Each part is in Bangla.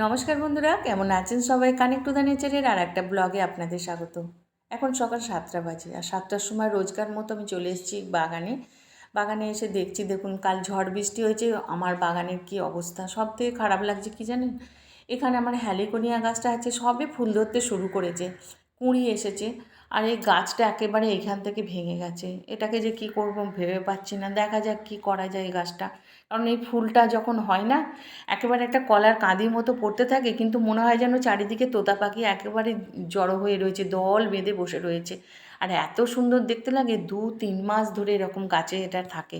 নমস্কার বন্ধুরা, কেমন আছেন সবাই? কানেক্ট টু দ্য নেচারের আর একটা ব্লগে আপনাদের স্বাগত। এখন সকাল সাতটা বাজে আর সাতটার সময় রোজকার মতো আমি চলে এসেছি বাগানে। বাগানে এসে দেখছি, দেখুন কাল ঝড় বৃষ্টি হয়েছে, আমার বাগানের কি অবস্থা? সব থেকে খারাপ লাগছে কি জানেন? এখানে আমার হ্যালিকোনিয়া গাছটা আছে, সবে ফুল ধরতে শুরু করেছে, কুঁড়ি এসেছে আর এই গাছটা একেবারে এখান থেকে ভেঙে গেছে। এটাকে যে কি করব ভেবে পাচ্ছি না, দেখা যাক কি করা যায় এই গাছটা। কারণ এই ফুলটা যখন হয় না, একেবারে একটা কলার কাঁদির মতো পড়তে থাকে, কিন্তু মনে হয় যেন চারিদিকে তোতা পাখি একেবারে জড়ো হয়ে রয়েছে, দল বেঁধে বসে রয়েছে। আর এত সুন্দর দেখতে লাগে, দু তিন মাস ধরে এরকম গাছে এটা থাকে।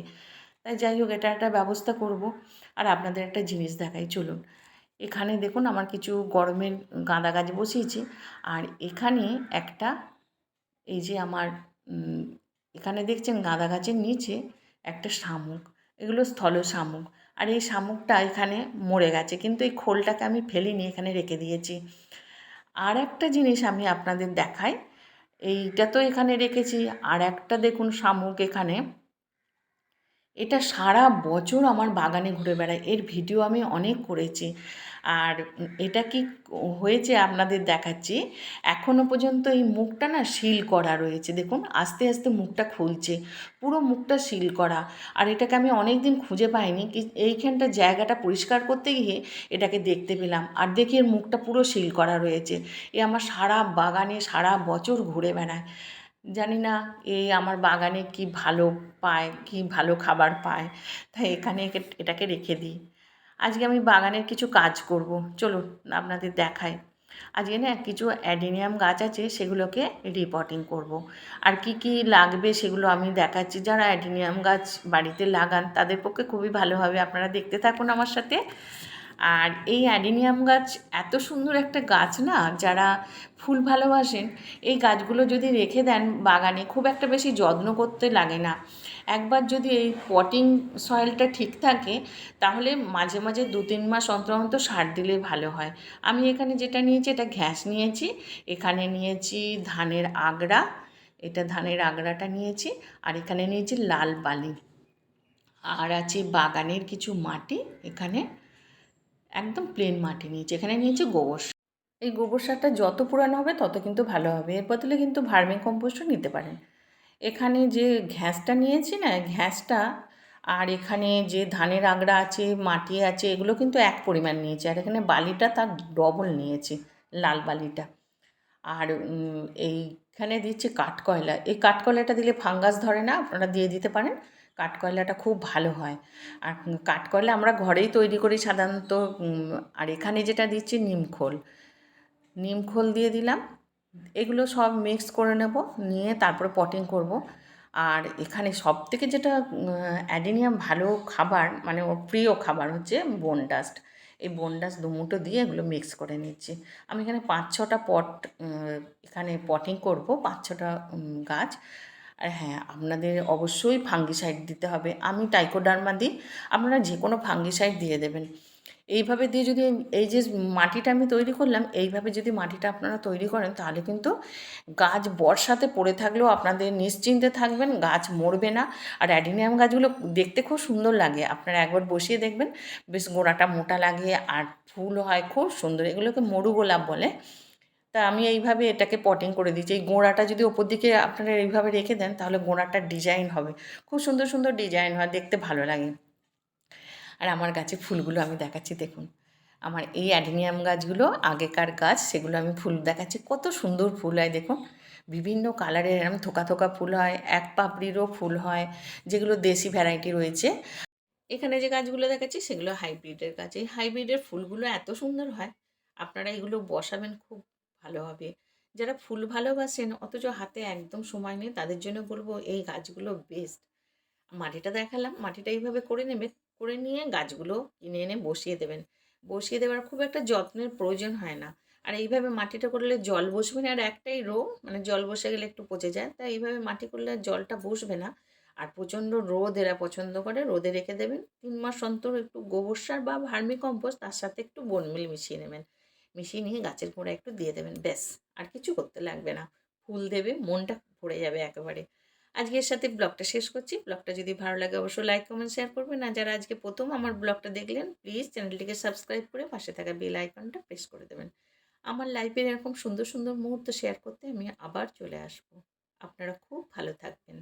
তাই যাই হোক, এটা একটা ব্যবস্থা করব। আর আপনাদের একটা জিনিস দেখাই, চলুন। এখানে দেখুন, আমার কিছু গরমের গাঁদা গাছ বসিয়েছি। আর এখানে একটা, এই যে আমার এখানে দেখছেন গাঁদা গাছের নিচে একটা শামুক। এগুলো স্থল শামুক। আর এই শামুকটা এখানে মরে গেছে। কিন্তু এই খোলটাকে আমি ফেলিনি, এখানে রেখে দিয়েছি। আর একটা জিনিস আমি আপনাদের দেখাই, এইটা তো এখানে রেখেছি। আর একটা দেখুন শামুক এখানে। এটা সারা বছর আমার বাগানে ঘুরে বেড়ায়। এর ভিডিও আমি অনেক করেছি। আর এটা কি হয়েছে আপনাদের দেখাচ্ছি। এখনও পর্যন্ত এই মুখটা না সিল করা রয়েছে। দেখুন, আস্তে আস্তে মুখটা খুলছে। পুরো মুখটা সিল করা। আর এটাকে আমি অনেক দিন খুঁজে পাইনি। কি এইখানটা জায়গাটা পরিষ্কার করতে গিয়ে এটাকে দেখতে পেলাম। আর দেখি এর মুখটা পুরো সিল করা রয়েছে। এ আমার সারা বাগানে সারা বছর ঘুরে বেড়ায়। জানি না এই আমার বাগানে কি ভালো পায়, কি ভালো খাবার পায়। তাই এখানে এটাকে রেখে দিই। আজকে আমি বাগানের কিছু কাজ করব। চলুন আপনাদের দেখাই। আজকে না কিছু অ্যাডেনিয়াম গাছ আছে, সেগুলোকে রিপোর্টিং করব। আর কি কি লাগবে সেগুলো আমি দেখাচ্ছি। যারা অ্যাডেনিয়াম গাছ বাড়িতে লাগান, তাদের পক্ষে খুবই ভালো হবে। আপনারা দেখতে থাকুন আমার সাথে। আর এই অ্যাডিনিয়াম গাছ এত সুন্দর একটা গাছ না, যারা ফুল ভালোবাসেন এই গাছগুলো যদি রেখে দেন বাগানে, খুব একটা বেশি যত্ন করতে লাগে না। একবার যদি এই পটিং সয়েলটা ঠিক থাকে, তাহলে মাঝে মাঝে দু তিন মাস অন্তর অন্তর সার দিলে ভালো হয়। আমি এখানে যেটা নিয়েছি, এটা ঘ্যাস নিয়েছি, এখানে নিয়েছি ধানের আগড়া, এটা ধানের আগড়াটা নিয়েছি, আর এখানে নিয়েছি লাল বালি। আর আছে বাগানের কিছু মাটি, এখানে একদম প্লেন মাটি নিয়েছি। এখানে নিয়েছি গোবর। এই গোবর সারটা যত পুরানো হবে, তত কিন্তু ভালো হবে। এর বদলে কিন্তু ভার্মি কম্পোস্টও নিতে পারেন। এখানে যে ঘ্যাসটা নিয়েছি না, ঘ্যাসটা আর এখানে যে ধানের আগড়া আছে, মাটি আছে, এগুলো কিন্তু এক পরিমাণ নিয়েছি। আর এখানে বালিটা তার ডবল নিয়েছি, লাল বালিটা। আর এইখানে দিচ্ছি কাঠকয়লা। এই কাঠকয়লাটা দিলে ফাঙ্গাস ধরে না, আপনারা দিয়ে দিতে পারেন। কাঠকয়লাটা খুব ভালো হয়। আর কাঠকয়লা আমরা ঘরেই তৈরি করি সাধারণত আর এখানে যেটা দিচ্ছি নিমখোল নিমখোল দিয়ে দিলাম। এগুলো সব মিক্স করে নেব, নিয়ে তারপরে পটিং করব। আর এখানে সব থেকে যেটা অ্যাডিনিয়াম ভালো খাবার মানে ওর প্রিয় খাবার হচ্ছে বোনডাস্ট এই বোনডাস্ট দুমুটো দিয়ে এগুলো মিক্স করে নিচ্ছি। আমি এখানে পাঁচ ছটা পট এখানে পটিং করব, পাঁচ ছটা গাছ। আর হ্যাঁ আপনাদের অবশ্যই ফাঙ্গিসাইড দিতে হবে। আমি টাইকোডার্মা দিই, আপনারা যে কোনো ফাঙ্গিসাইড দিয়ে দেবেন। এইভাবে দিয়ে যদি এই যে মাটিটা আমি তৈরি করলাম, এইভাবে যদি মাটিটা আপনারা তৈরি করেন, তাহলে কিন্তু গাছ বর্ষাতে পড়ে থাকলেও আপনাদের নিশ্চিন্তে থাকবেন, গাছ মরবে না। আর অ্যাডিনিয়াম গাছগুলো দেখতে খুব সুন্দর লাগে, আপনারা একবার বসিয়ে দেখবেন। বেশ গোড়াটা মোটা লাগে, আর ফুল হয় খুব সুন্দর, এগুলোকে মরু গোলাপ বলে। তা আমি এইভাবে এটাকে পটিং করে দিচ্ছি। এই গোড়াটা যদি ওপর দিকে আপনারা এইভাবে রেখে দেন, তাহলে গোড়াটার ডিজাইন হবে। খুব সুন্দর সুন্দর ডিজাইন হয়, দেখতে ভালো লাগে। আর আমার গাছে ফুলগুলো আমি দেখাচ্ছি, দেখুন। আমার এই অ্যাডিনিয়াম গাছগুলো, আগেকার গাছ, সেগুলো আমি ফুল দেখাচ্ছি। কত সুন্দর ফুল হয়, দেখুন। বিভিন্ন কালারের এরম থোকা থোকা ফুল হয়, এক পাপড়িরও ফুল হয়, যেগুলো দেশি ভ্যারাইটি রয়েছে। এখানে যে গাছগুলো দেখাচ্ছি, সেগুলো হাইব্রিডের গাছ। এই হাইব্রিডের ফুলগুলো এত সুন্দর হয়, আপনারা এগুলো বসাবেন, খুব ভালো হবে। যারা ফুল ভালোবাসেন, অথচ হাতে একদম সময় নেই, তাদের জন্য বলব এই গাছগুলো বেস্ট মাটিটা দেখালাম, মাটিটা এইভাবে করে নেবে, করে নিয়ে গাছগুলো কিনে এনে বসিয়ে দেবেন। বসিয়ে দেওয়ার খুব একটা যত্নের প্রয়োজন হয় না। আর এইভাবে মাটিটা করলে জল বসবে না, আর একটাই রো মানে জল বসে গেলে একটু পচে যায়, তাই এইভাবে মাটি করলে জলটা বসবে না। আর প্রচণ্ড রোদ এরা পছন্দ করে, রোদে রেখে দেবেন। তিন মাস অন্তর একটু গোবর সার বা ভার্মি কম্পোস্ট তার সাথে একটু বনমিল মিশিয়ে নেবেন। মিশিয়ে নিয়ে গাছের গোড়া একটু দিয়ে দেবেন, ব্যাস। আর কিছু করতে লাগবে না। ফুল দেবে, মনটা ভরে যাবে একেবারে। আজকের সাথে ব্লগটা শেষ করছি। ব্লগটা যদি ভালো লাগে অবশ্যই লাইক, কমেন্ট, শেয়ার করবেন। আর যারা আজকে প্রথম আমার ব্লগটা দেখলেন, প্লিজ চ্যানেলটিকে সাবস্ক্রাইব করে পাশে থাকা বেল আইকনটা প্রেস করে দেবেন। আমার লাইফের এরকম সুন্দর সুন্দর মুহূর্ত শেয়ার করতে আমি আবার চলে আসব। আপনারা খুব ভালো থাকবেন।